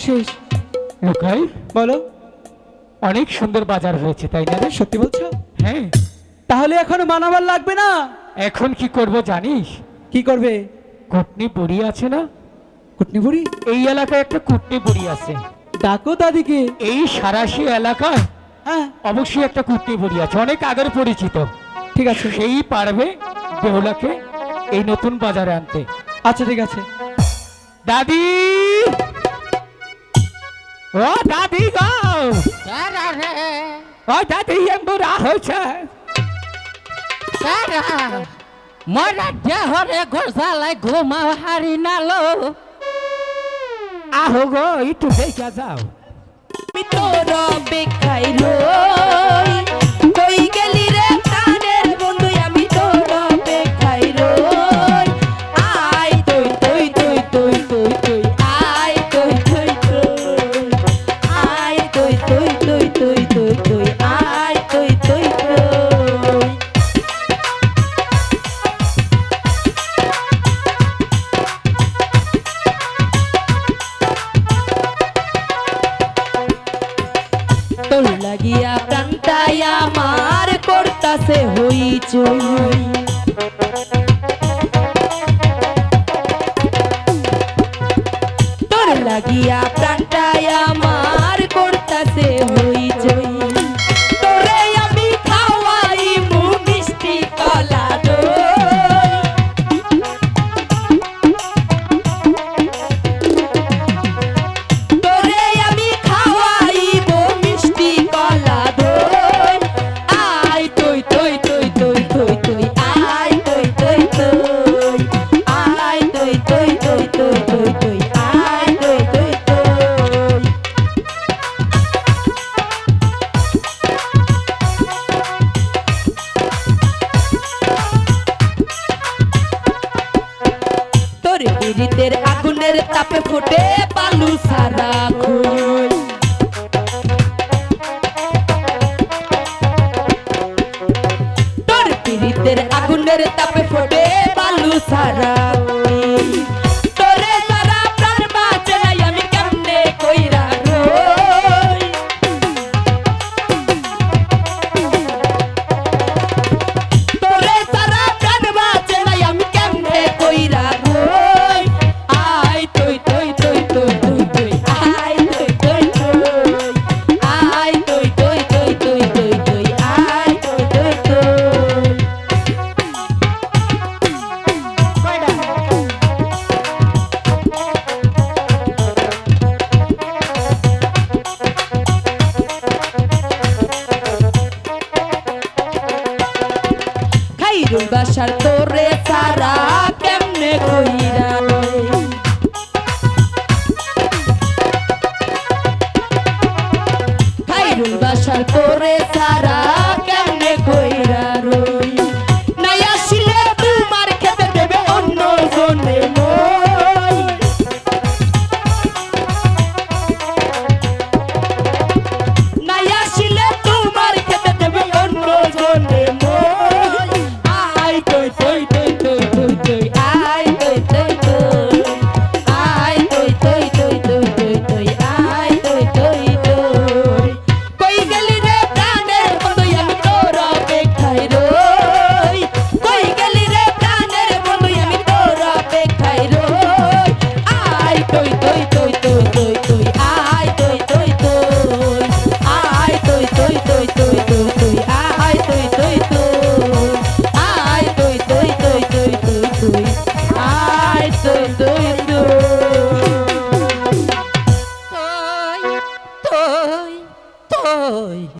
শেষ। লোকাই বলো। অনেক সুন্দর বাজার হয়েছে তাই না সত্যি বলছো? হ্যাঁ। তাহলে এখন মানাবার লাগবে না? এখন কি করব জানিস? কি করবে? কুটনি বুড়ি আছে না? কুটনি বুড়ি? এই এলাকায় একটা কুটনি বুড়ি আছে। ডাকো দাদিকে। এই সারাশি এলাকায় হ্যাঁ। অবশ্যই একটা কুটনি বুড়ি আছে অনেক আগের পরিচিত। ঠিক আছে। সেই পারবে বেহুলাকে এই নতুন বাজারে আনতে। আচ্ছা ঠিক আছে। দাদি! ও দাদি গো। ও দাদি এমবুরা হয়েছে মরা দেহরে ঘোষালাই ঘুমা হারি নালো। আহো গো একটু দেখা যাও। আমি তোর অপেক্ষায় রই করতাছে হই চই। তোর লাগিয়া সারা খাইরুল বাসার তোরে সারা কেমনে কইরা? রই খাইরুল বাসার তোরে সারা তুই তুই তুই